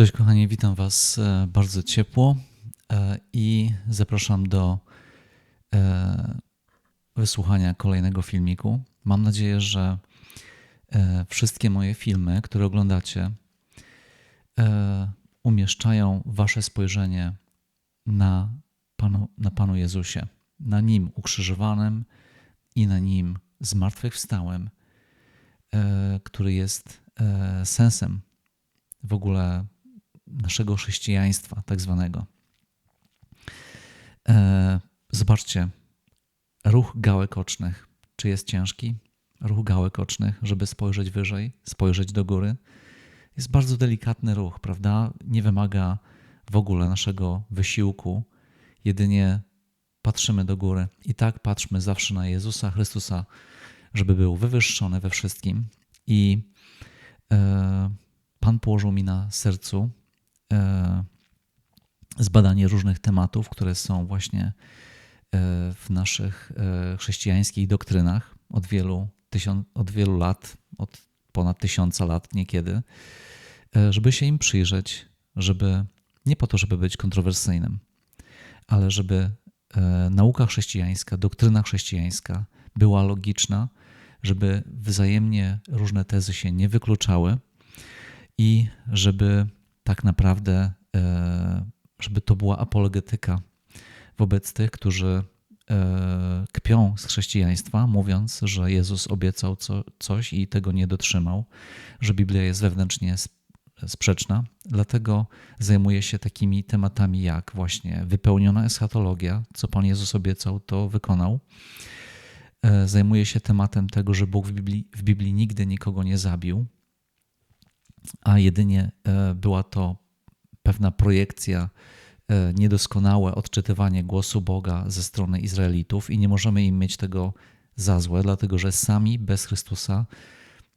Cześć kochani, witam Was e, bardzo ciepło e, i zapraszam do e, wysłuchania kolejnego filmiku. Mam nadzieję, że wszystkie moje filmy, które oglądacie, umieszczają Wasze spojrzenie na Panu, na Panu Jezusie, na Nim ukrzyżowanym i na Nim zmartwychwstałym, który jest sensem w ogóle naszego chrześcijaństwa, tak zwanego. E, zobaczcie, ruch gałek ocznych. Czy jest ciężki? Ruch gałek ocznych, żeby spojrzeć wyżej, spojrzeć do góry. Jest bardzo delikatny ruch, prawda? Nie wymaga w ogóle naszego wysiłku, jedynie patrzymy do góry. I tak patrzmy zawsze na Jezusa Chrystusa, żeby był wywyższony we wszystkim. I e, Pan położył mi na sercu zbadanie różnych tematów, które są właśnie e, w naszych e, chrześcijańskich doktrynach od wielu, tysiąc, od wielu lat, od ponad tysiąca lat niekiedy, żeby się im przyjrzeć, żeby nie po to, żeby być kontrowersyjnym, ale żeby nauka chrześcijańska, doktryna chrześcijańska była logiczna, żeby wzajemnie różne tezy się nie wykluczały i żeby tak naprawdę, e, żeby to była apologetyka wobec tych, którzy e, kpią z chrześcijaństwa, mówiąc, że Jezus obiecał co, coś i tego nie dotrzymał, że Biblia jest wewnętrznie sprzeczna. Dlatego zajmuję się takimi tematami jak właśnie wypełniona eschatologia, co Pan Jezus obiecał, to wykonał. E, zajmuję się tematem tego, że Bóg w Biblii, w Biblii nigdy nikogo nie zabił, a jedynie e, była to pewna projekcja, e, niedoskonałe odczytywanie głosu Boga ze strony Izraelitów i nie możemy im mieć tego za złe, dlatego że sami bez Chrystusa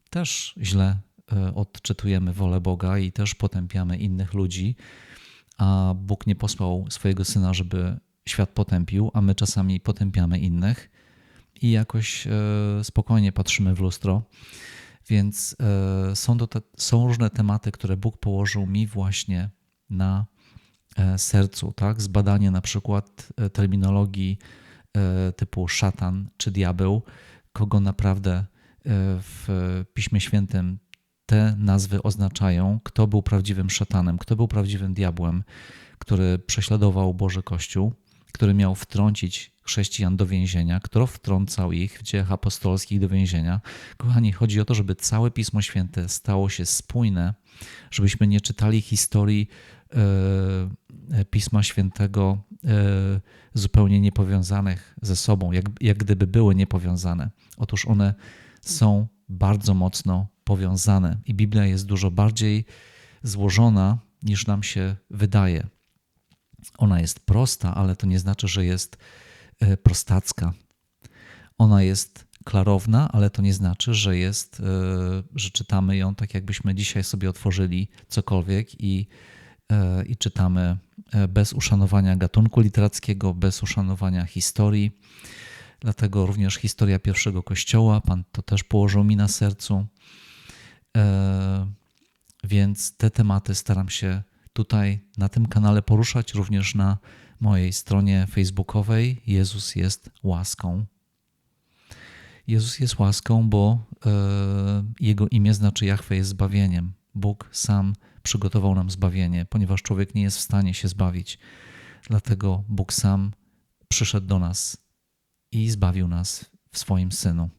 też źle e, odczytujemy wolę Boga i też potępiamy innych ludzi, a Bóg nie posłał swojego syna, żeby świat potępił, a my czasami potępiamy innych i jakoś spokojnie patrzymy w lustro więc e, są, to te, są różne tematy, które Bóg położył mi właśnie na e, sercu, tak? Zbadanie na przykład e, terminologii typu szatan czy diabeł, kogo naprawdę w Piśmie Świętym te nazwy oznaczają, kto był prawdziwym szatanem, kto był prawdziwym diabłem, który prześladował Boży Kościół, który miał wtrącić chrześcijan do więzienia, kto wtrącał ich w dziejach apostolskich do więzienia. Kochani, chodzi o to, żeby całe Pismo Święte stało się spójne, żebyśmy nie czytali historii e, Pisma Świętego e, zupełnie niepowiązanych ze sobą, jak, jak gdyby były niepowiązane. Otóż one są bardzo mocno powiązane i Biblia jest dużo bardziej złożona niż nam się wydaje. Ona jest prosta, ale to nie znaczy, że jest e, prostacka. Ona jest klarowna, ale to nie znaczy, że jest, e, że czytamy ją tak, jakbyśmy dzisiaj sobie otworzyli cokolwiek i, e, i czytamy bez uszanowania gatunku literackiego, bez uszanowania historii. Dlatego również historia pierwszego kościoła, Pan to też położył mi na sercu. Więc te tematy staram się tutaj na tym kanale poruszać, również na mojej stronie facebookowej. Jezus jest łaską. Jezus jest łaską, bo e, Jego imię znaczy Jahwe jest zbawieniem. Bóg sam przygotował nam zbawienie, ponieważ człowiek nie jest w stanie się zbawić. Dlatego Bóg sam przyszedł do nas i zbawił nas w swoim Synu.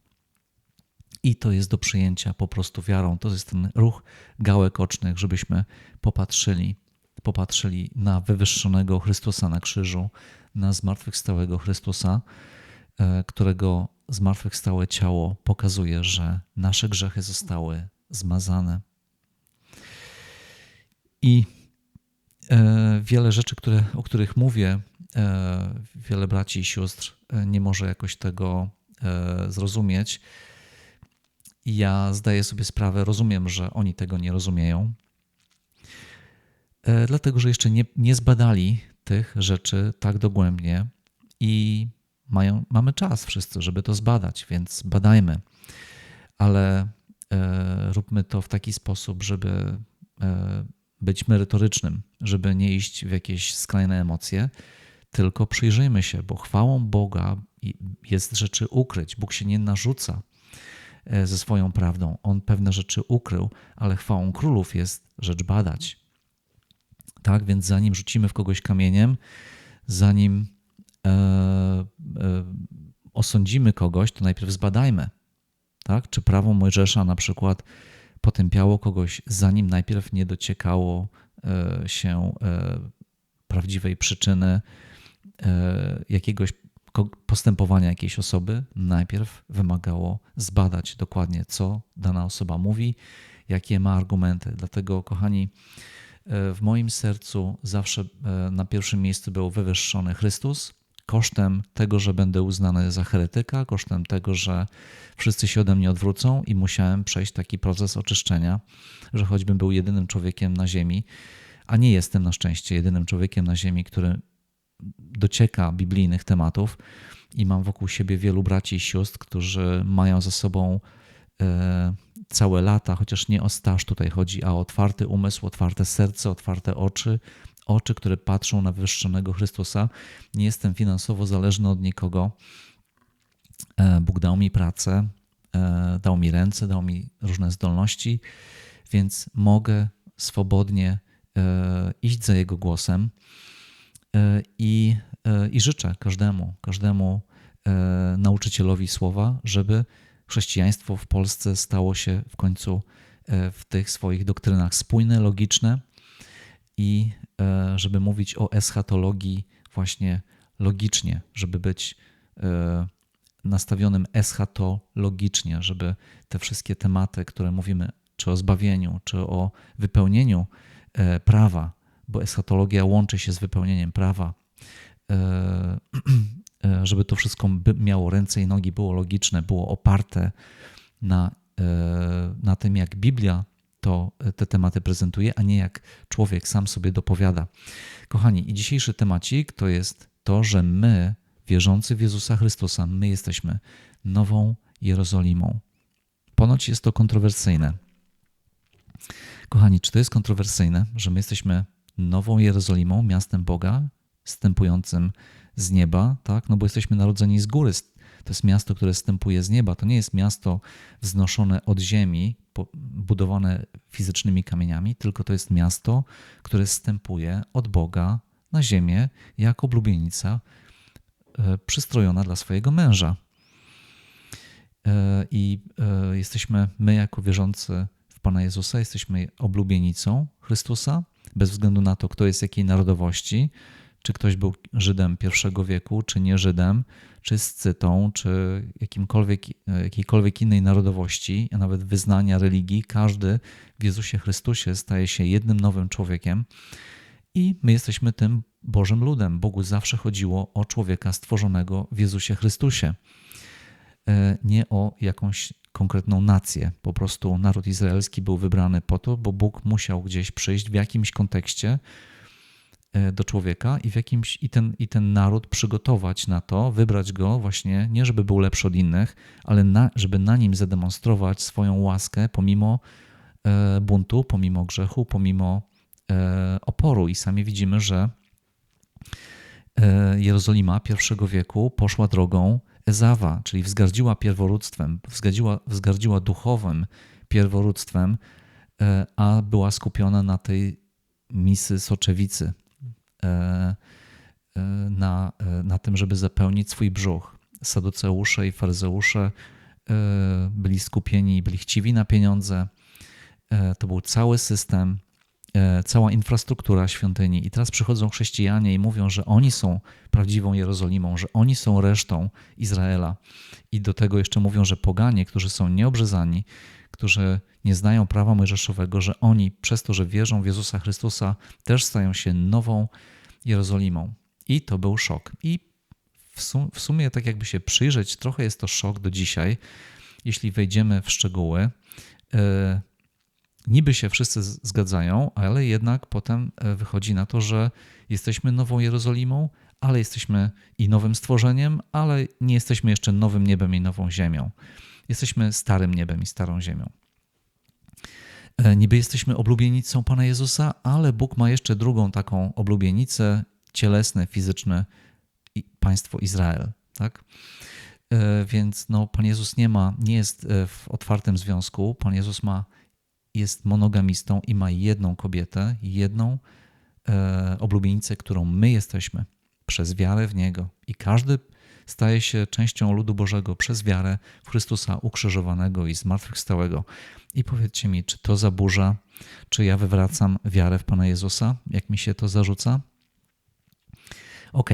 I to jest do przyjęcia po prostu wiarą. To jest ten ruch gałek ocznych, żebyśmy popatrzyli popatrzyli na wywyższonego Chrystusa na krzyżu, na zmartwychwstałego Chrystusa, e, którego zmartwychwstałe ciało pokazuje, że nasze grzechy zostały zmazane. I e, wiele rzeczy, które, o których mówię, e, wiele braci i sióstr nie może jakoś tego zrozumieć. Ja zdaję sobie sprawę, rozumiem, że oni tego nie rozumieją, dlatego że jeszcze nie, nie zbadali tych rzeczy tak dogłębnie i mają, mamy czas wszyscy, żeby to zbadać, więc badajmy, ale e, róbmy to w taki sposób, żeby e, być merytorycznym, żeby nie iść w jakieś skrajne emocje, tylko przyjrzyjmy się, bo chwałą Boga jest rzeczy ukryć. Bóg się nie narzuca e, ze swoją prawdą. On pewne rzeczy ukrył, ale chwałą królów jest rzecz badać. Tak więc zanim rzucimy w kogoś kamieniem, zanim e, e, osądzimy kogoś, to najpierw zbadajmy, tak? czy prawo Mojżesza na przykład potępiało kogoś, zanim najpierw nie dociekało e, się e, prawdziwej przyczyny e, jakiegoś postępowania jakiejś osoby, najpierw wymagało zbadać dokładnie, co dana osoba mówi, jakie ma argumenty. Dlatego, kochani, w moim sercu zawsze na pierwszym miejscu był wywyższony Chrystus, kosztem tego, że będę uznany za heretyka, kosztem tego, że wszyscy się ode mnie odwrócą i musiałem przejść taki proces oczyszczenia, że choćbym był jedynym człowiekiem na ziemi, a nie jestem na szczęście jedynym człowiekiem na ziemi, który docieka biblijnych tematów i mam wokół siebie wielu braci i sióstr, którzy mają za sobą e, całe lata, chociaż nie o staż tutaj chodzi, a o otwarty umysł, otwarte serce, otwarte oczy, oczy, które patrzą na wywyższonego Chrystusa. Nie jestem finansowo zależny od nikogo. E, Bóg dał mi pracę, e, dał mi ręce, dał mi różne zdolności, więc mogę swobodnie e, iść za Jego głosem i, i życzę każdemu, każdemu nauczycielowi słowa, żeby chrześcijaństwo w Polsce stało się w końcu w tych swoich doktrynach spójne, logiczne i E, żeby mówić o eschatologii właśnie logicznie, żeby być e, nastawionym eschatologicznie, żeby te wszystkie tematy, które mówimy, czy o zbawieniu, czy o wypełnieniu e, prawa, bo eschatologia łączy się z wypełnieniem prawa, żeby to wszystko miało ręce i nogi, było logiczne, było oparte na, na tym, jak Biblia to e, te tematy prezentuje, a nie jak człowiek sam sobie dopowiada. Kochani, i dzisiejszy temacik to jest to, że my, wierzący w Jezusa Chrystusa, my jesteśmy nową Jerozolimą. Ponoć jest to kontrowersyjne. Kochani, czy to jest kontrowersyjne, że my jesteśmy nową Jerozolimą, miastem Boga, stępującym z nieba, tak? No bo jesteśmy narodzeni z góry, to jest miasto, które stępuje z nieba. To nie jest miasto wznoszone od ziemi, budowane fizycznymi kamieniami, tylko to jest miasto, które stępuje od Boga na ziemię jako oblubienica e, przystrojona dla swojego męża. E, I e, jesteśmy my, jako wierzący w Pana Jezusa, jesteśmy oblubienicą Chrystusa, bez względu na to, kto jest jakiej narodowości, czy ktoś był Żydem pierwszego wieku, czy nie Żydem, czy Scytą, czy jakimkolwiek, jakiejkolwiek innej narodowości, a nawet wyznania religii, każdy w Jezusie Chrystusie staje się jednym nowym człowiekiem i my jesteśmy tym Bożym ludem. Bogu zawsze chodziło o człowieka stworzonego w Jezusie Chrystusie, e, nie o jakąś konkretną nację. Po prostu naród izraelski był wybrany po to, bo Bóg musiał gdzieś przyjść w jakimś kontekście, E, do człowieka i w jakimś i ten, i ten naród przygotować na to, wybrać go właśnie nie żeby był lepszy od innych, ale na, żeby na nim zademonstrować swoją łaskę pomimo e, buntu, pomimo grzechu, pomimo e, oporu. I sami widzimy, że Jerozolima pierwszego wieku poszła drogą Ezawa, czyli wzgardziła pierworództwem, wzgardziła, wzgardziła duchowym pierworództwem, a była skupiona na tej misy soczewicy, E, e, na, e, na tym, żeby zapełnić swój brzuch. Saduceusze i faryzeusze byli skupieni, byli chciwi na pieniądze. To był cały system, cała infrastruktura świątyni. I teraz przychodzą chrześcijanie i mówią, że oni są prawdziwą Jerozolimą, że oni są resztą Izraela. I do tego jeszcze mówią, że poganie, którzy są nieobrzezani, którzy nie znają prawa mojżeszowego, że oni przez to, że wierzą w Jezusa Chrystusa, też stają się nową Jerozolimą. I to był szok. I w, sum, w sumie, tak jakby się przyjrzeć, trochę jest to szok do dzisiaj, jeśli wejdziemy w szczegóły. E, niby się wszyscy zgadzają, ale jednak potem e, wychodzi na to, że jesteśmy nową Jerozolimą, ale jesteśmy i nowym stworzeniem, ale nie jesteśmy jeszcze nowym niebem i nową ziemią. Jesteśmy starym niebem i starą ziemią. E, niby jesteśmy oblubienicą Pana Jezusa, ale Bóg ma jeszcze drugą taką oblubienicę, cielesne, fizyczne państwo Izrael. Tak? E, więc no, Pan Jezus nie ma, nie jest e, w otwartym związku. Pan Jezus ma, jest monogamistą i ma jedną kobietę, jedną e, oblubienicę, którą my jesteśmy przez wiarę w Niego. I każdy staje się częścią ludu Bożego przez wiarę w Chrystusa ukrzyżowanego i zmartwychwstałego. I powiedzcie mi, czy to zaburza, czy ja wywracam wiarę w Pana Jezusa, jak mi się to zarzuca? Ok,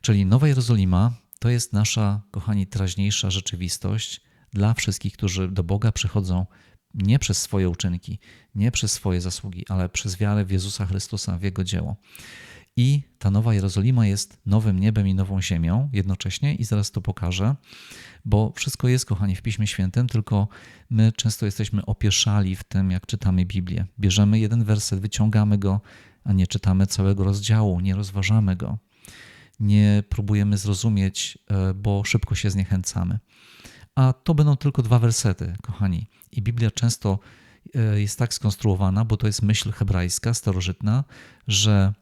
czyli Nowa Jerozolima to jest nasza, kochani, teraźniejsza rzeczywistość dla wszystkich, którzy do Boga przychodzą nie przez swoje uczynki, nie przez swoje zasługi, ale przez wiarę w Jezusa Chrystusa, w Jego dzieło. I ta nowa Jerozolima jest nowym niebem i nową ziemią jednocześnie, i zaraz to pokażę, bo wszystko jest, kochani, w Piśmie Świętym, tylko my często jesteśmy opieszali w tym, jak czytamy Biblię. Bierzemy jeden werset, wyciągamy go, a nie czytamy całego rozdziału, nie rozważamy go nie próbujemy zrozumieć, e, bo szybko się zniechęcamy. A to będą tylko dwa wersety, kochani. I Biblia często e, jest tak skonstruowana, bo to jest myśl hebrajska, starożytna, że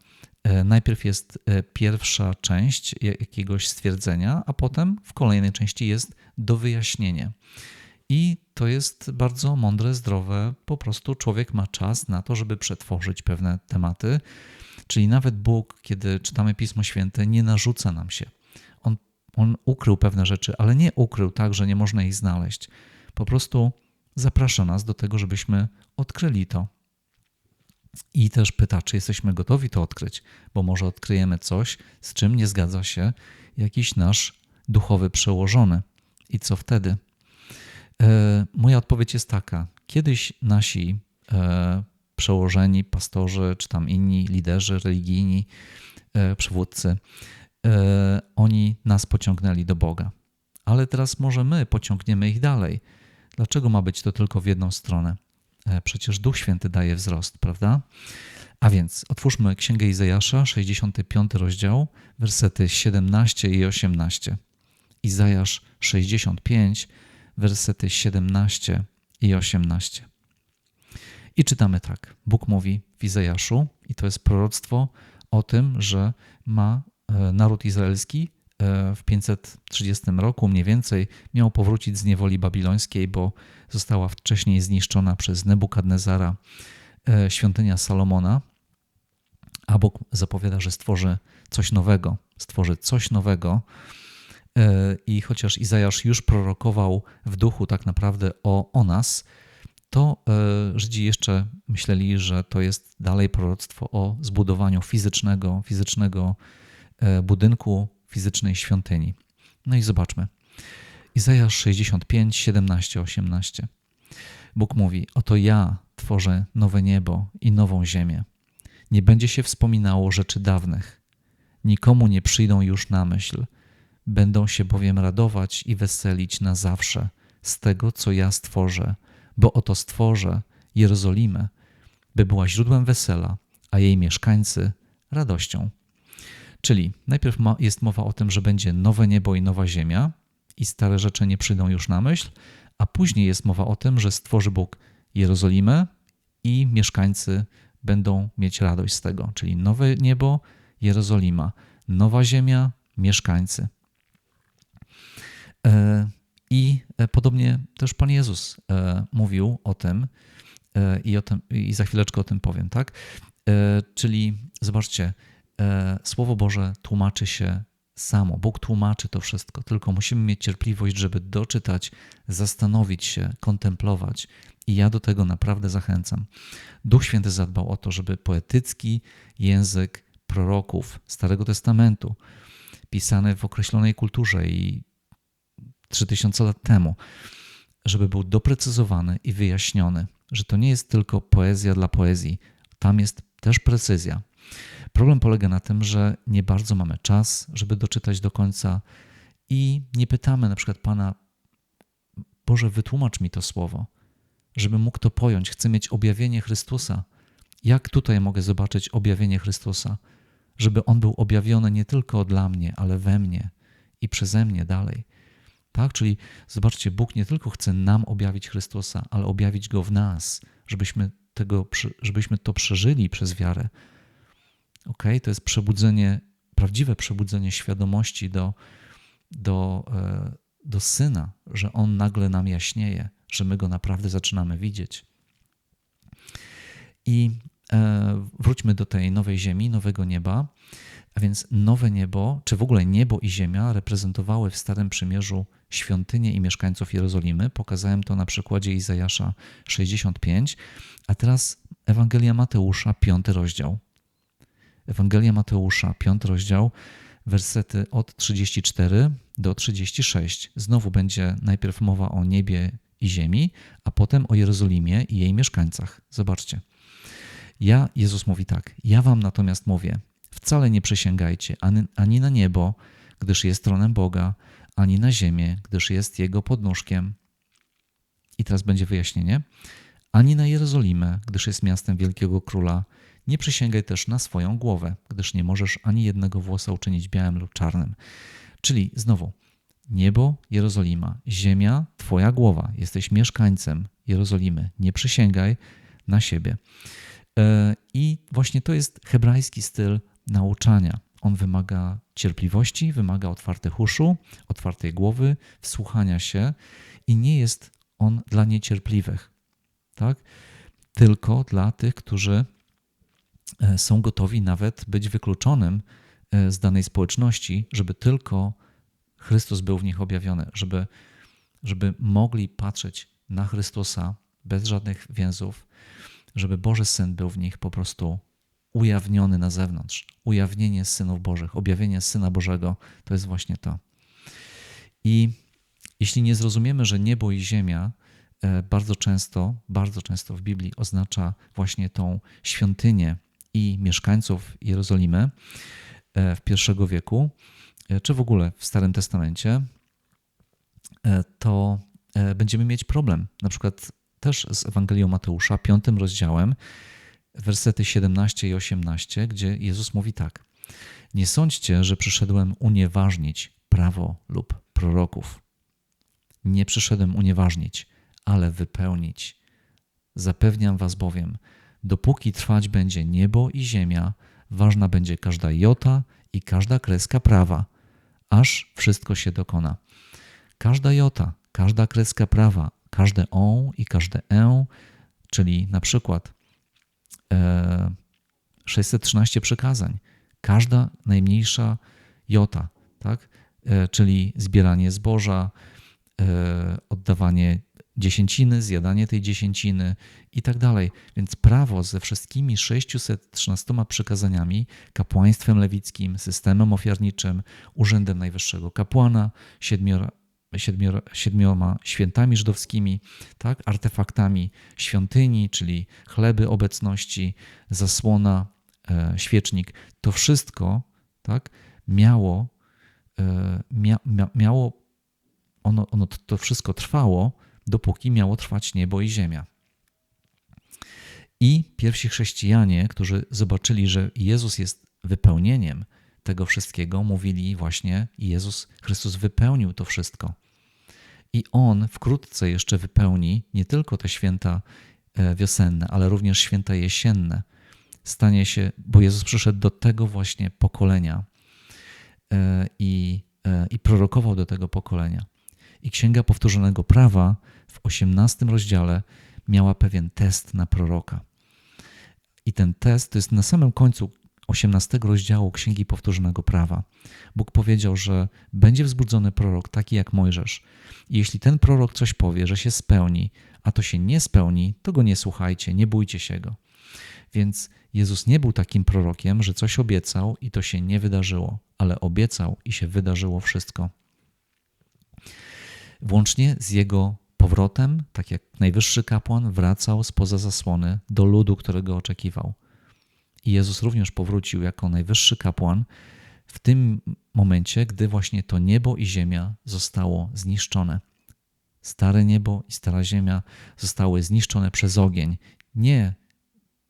najpierw jest pierwsza część jakiegoś stwierdzenia, a potem w kolejnej części jest do wyjaśnienia. I to jest bardzo mądre, zdrowe. Po prostu człowiek ma czas na to, żeby przetworzyć pewne tematy, Czyli nawet Bóg, kiedy czytamy Pismo Święte, nie narzuca nam się. On, on ukrył pewne rzeczy, ale nie ukrył tak, że nie można ich znaleźć. Po prostu zaprasza nas do tego, żebyśmy odkryli to. I też pyta, czy jesteśmy gotowi to odkryć, bo może odkryjemy coś, z czym nie zgadza się jakiś nasz duchowy przełożony. I co wtedy? E, moja odpowiedź jest taka. Kiedyś nasi e, przełożeni, pastorzy, czy tam inni liderzy religijni, e, przywódcy, e, oni nas pociągnęli do Boga. Ale teraz może my pociągniemy ich dalej. Dlaczego ma być to tylko w jedną stronę? E, przecież Duch Święty daje wzrost, prawda? A więc otwórzmy Księgę Izajasza, 65 rozdział, wersety 17 i 18. Izajasz 65, wersety 17 i 18. I czytamy tak. Bóg mówi w Izajaszu, i to jest proroctwo o tym, że ma e, naród izraelski w 530 roku mniej więcej miał powrócić z niewoli babilońskiej, bo została wcześniej zniszczona przez Nebukadnezara e, świątynia Salomona, a Bóg zapowiada, że stworzy coś nowego, stworzy coś nowego. I chociaż Izajasz już prorokował w duchu tak naprawdę o, o nas, to e, Żydzi jeszcze myśleli, że to jest dalej proroctwo o zbudowaniu fizycznego, fizycznego e, budynku, fizycznej świątyni. No i zobaczmy. Izajasz 65, 17, 18. Bóg mówi: Oto ja tworzę nowe niebo i nową ziemię. Nie będzie się wspominało rzeczy dawnych. Nikomu nie przyjdą już na myśl. Będą się bowiem radować i weselić na zawsze z tego, co ja stworzę bo oto stworzę Jerozolimę, by była źródłem wesela, a jej mieszkańcy radością. Czyli najpierw jest mowa o tym, że będzie nowe niebo i nowa ziemia, i stare rzeczy nie przyjdą już na myśl, a później jest mowa o tym, że stworzy Bóg Jerozolimę i mieszkańcy będą mieć radość z tego, czyli nowe niebo, Jerozolima, nowa ziemia, mieszkańcy. E, i e, podobnie też Pan Jezus e, mówił o tym i, o tym, i za chwileczkę o tym powiem, tak? Czyli zobaczcie, Słowo Boże tłumaczy się samo. Bóg tłumaczy to wszystko, tylko musimy mieć cierpliwość, żeby doczytać, zastanowić się, kontemplować. I ja do tego naprawdę zachęcam. Duch Święty zadbał o to, żeby poetycki język proroków Starego Testamentu, pisany w określonej kulturze i 3000 lat temu, żeby był doprecyzowany i wyjaśniony, że to nie jest tylko poezja dla poezji, tam jest też precyzja. Problem polega na tym, że nie bardzo mamy czas, żeby doczytać do końca i nie pytamy na przykład Pana, Boże, wytłumacz mi to słowo, żebym mógł to pojąć. Chcę mieć objawienie Chrystusa. Jak tutaj mogę zobaczyć objawienie Chrystusa? Żeby On był objawiony nie tylko dla mnie, ale we mnie i przeze mnie dalej. Tak? Czyli zobaczcie, Bóg nie tylko chce nam objawić Chrystusa, ale objawić Go w nas, żebyśmy, tego, żebyśmy to przeżyli przez wiarę. Ok? To jest przebudzenie, prawdziwe przebudzenie świadomości do, do, e, do syna, że on nagle nam jaśnieje, że my go naprawdę zaczynamy widzieć. I e, wróćmy do tej nowej ziemi, nowego nieba. A więc nowe niebo, czy w ogóle niebo i ziemia reprezentowały w Starym Przymierzu świątynię i mieszkańców Jerozolimy. Pokazałem to na przykładzie Izajasza 65, a teraz Ewangelia Mateusza, piąty rozdział. Ewangelia Mateusza, piąty rozdział, wersety od 34 do 36. Znowu będzie najpierw mowa o niebie i ziemi, a potem o Jerozolimie i jej mieszkańcach. Zobaczcie. Ja, Jezus mówi tak, ja wam natomiast mówię, wcale nie przysięgajcie ani, ani na niebo, gdyż jest tronem Boga, ani na ziemię, gdyż jest Jego podnóżkiem. I teraz będzie wyjaśnienie. Ani na Jerozolimę, gdyż jest miastem wielkiego króla. Nie przysięgaj też na swoją głowę, gdyż nie możesz ani jednego włosa uczynić białym lub czarnym. Czyli znowu, niebo, Jerozolima, ziemia, twoja głowa. Jesteś mieszkańcem Jerozolimy. Nie przysięgaj na siebie. E, I właśnie to jest hebrajski styl nauczania. On wymaga cierpliwości, wymaga otwartych uszu, otwartej głowy, wsłuchania się i nie jest on dla niecierpliwych, tak? tylko dla tych, którzy są gotowi nawet być wykluczonym e, z danej społeczności, żeby tylko Chrystus był w nich objawiony, żeby, żeby mogli patrzeć na Chrystusa bez żadnych więzów, żeby Boży Syn był w nich po prostu ujawniony na zewnątrz. Ujawnienie synów Bożych, objawienie Syna Bożego to jest właśnie to. I jeśli nie zrozumiemy, że niebo i ziemia e, bardzo często, bardzo często w Biblii oznacza właśnie tą świątynię i mieszkańców Jerozolimy e, w pierwszego wieku, e, czy w ogóle w Starym Testamencie, to będziemy mieć problem. Na przykład też z Ewangelią Mateusza, piątym rozdziałem, wersety 17 i 18, gdzie Jezus mówi tak: Nie sądźcie, że przyszedłem unieważnić prawo lub proroków. Nie przyszedłem unieważnić, ale wypełnić. Zapewniam was bowiem, dopóki trwać będzie niebo i ziemia, ważna będzie każda jota i każda kreska prawa, aż wszystko się dokona. Każda jota, każda kreska prawa, każde on i każde e, czyli na przykład 613 przykazań. Każda najmniejsza jota, tak? E, czyli zbieranie zboża, e, oddawanie dziesięciny, zjadanie tej dziesięciny i tak dalej. Więc prawo ze wszystkimi 613 przykazaniami, kapłaństwem lewickim, systemem ofiarniczym, urzędem najwyższego kapłana, siedmiora, siedmioro, siedmioma świętami żydowskimi, tak, artefaktami świątyni, czyli chleby obecności, zasłona, e, świecznik. To wszystko tak, miało, e, mia, mia, miało ono, ono, to wszystko trwało, dopóki miało trwać niebo i ziemia. I pierwsi chrześcijanie, którzy zobaczyli, że Jezus jest wypełnieniem tego wszystkiego, mówili właśnie: Jezus Chrystus wypełnił to wszystko. I On wkrótce jeszcze wypełni nie tylko te święta e, wiosenne, ale również święta jesienne. Stanie się, bo Jezus przyszedł do tego właśnie pokolenia e, i, e, i prorokował do tego pokolenia. I Księga Powtórzonego Prawa w 18 rozdziale miała pewien test na proroka. I ten test to jest na samym końcu 18 rozdziału Księgi Powtórzonego Prawa. Bóg powiedział, że będzie wzbudzony prorok taki jak Mojżesz. I jeśli ten prorok coś powie, że się spełni, a to się nie spełni, to go nie słuchajcie, nie bójcie się go. Więc Jezus nie był takim prorokiem, że coś obiecał i to się nie wydarzyło, ale obiecał i się wydarzyło wszystko. Włącznie z jego powrotem, tak jak najwyższy kapłan wracał spoza zasłony do ludu, którego oczekiwał. I Jezus również powrócił jako najwyższy kapłan w tym momencie, gdy właśnie to niebo i ziemia zostało zniszczone. Stare niebo i stara ziemia zostały zniszczone przez ogień. Nie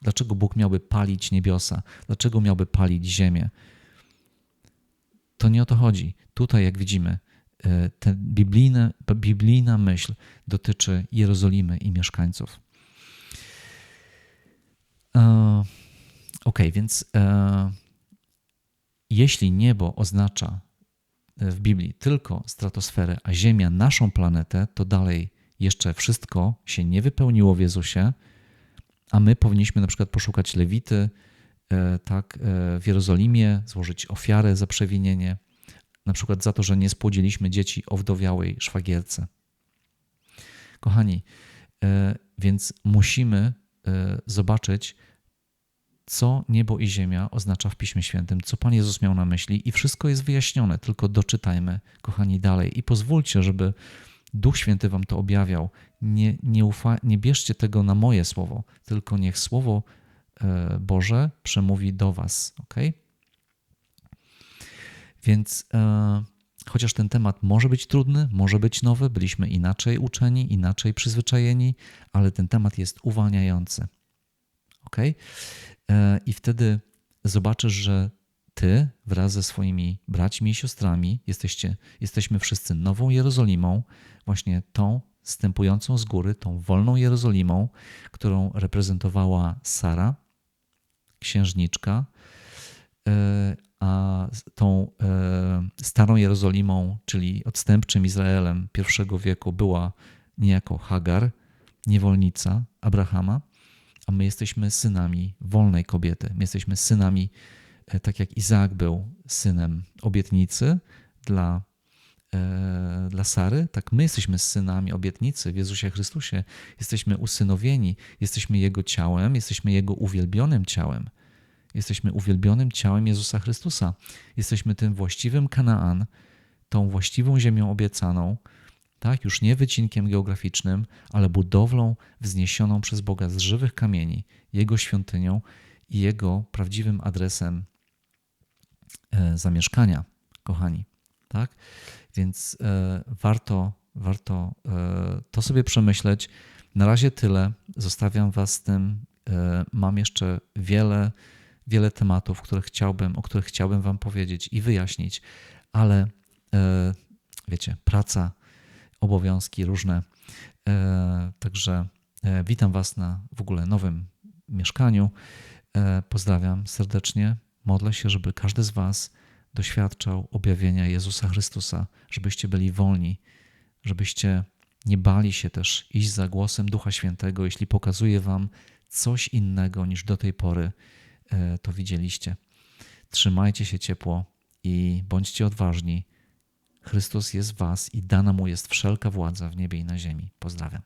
dlaczego Bóg miałby palić niebiosa, dlaczego miałby palić ziemię. To nie o to chodzi. Tutaj, jak widzimy, ta biblijna, biblijna myśl dotyczy Jerozolimy i mieszkańców. E, ok, więc e, jeśli niebo oznacza w Biblii tylko stratosferę, a Ziemia naszą planetę, to dalej jeszcze wszystko się nie wypełniło w Jezusie, a my powinniśmy na przykład poszukać Lewity e, tak, e, w Jerozolimie, złożyć ofiarę za przewinienie, na przykład za to, że nie spłodziliśmy dzieci o wdowiałej szwagierce. Kochani, e, więc musimy zobaczyć, co niebo i ziemia oznacza w Piśmie Świętym, co Pan Jezus miał na myśli i wszystko jest wyjaśnione, tylko doczytajmy, kochani, dalej i pozwólcie, żeby Duch Święty wam to objawiał. Nie, nie, ufa, nie bierzcie tego na moje słowo, tylko niech Słowo e, Boże przemówi do was, ok? Więc e, chociaż ten temat może być trudny, może być nowy, byliśmy inaczej uczeni, inaczej przyzwyczajeni, ale ten temat jest uwalniający. Ok? E, I wtedy zobaczysz, że ty wraz ze swoimi braćmi i siostrami jesteście, jesteśmy wszyscy nową Jerozolimą, właśnie tą stępującą z góry, tą wolną Jerozolimą, którą reprezentowała Sara, księżniczka, e, tą e, starą Jerozolimą, czyli odstępczym Izraelem pierwszego wieku była niejako Hagar, niewolnica Abrahama, a my jesteśmy synami wolnej kobiety. My jesteśmy synami, e, tak jak Izaak był synem obietnicy dla, e, dla Sary, tak my jesteśmy synami obietnicy w Jezusie Chrystusie. Jesteśmy usynowieni, jesteśmy Jego ciałem, jesteśmy Jego uwielbionym ciałem. Jesteśmy uwielbionym ciałem Jezusa Chrystusa. Jesteśmy tym właściwym Kanaan, tą właściwą ziemią obiecaną, tak? już nie wycinkiem geograficznym, ale budowlą wzniesioną przez Boga z żywych kamieni, Jego świątynią i Jego prawdziwym adresem e, zamieszkania, kochani. Tak? Więc e, warto, warto e, to sobie przemyśleć. Na razie tyle. Zostawiam Was z tym. Mam jeszcze wiele, wiele tematów, które chciałbym, o których chciałbym Wam powiedzieć i wyjaśnić, ale wiecie, praca obowiązki różne. E, także e, witam Was na w ogóle nowym mieszkaniu. E, pozdrawiam serdecznie. Modlę się, żeby każdy z Was doświadczał objawienia Jezusa Chrystusa, żebyście byli wolni, żebyście nie bali się też iść za głosem Ducha Świętego, jeśli pokazuje Wam coś innego niż do tej pory to widzieliście. Trzymajcie się ciepło i bądźcie odważni Chrystus jest w Was i dana mu jest wszelka władza w niebie i na ziemi. Pozdrawiam.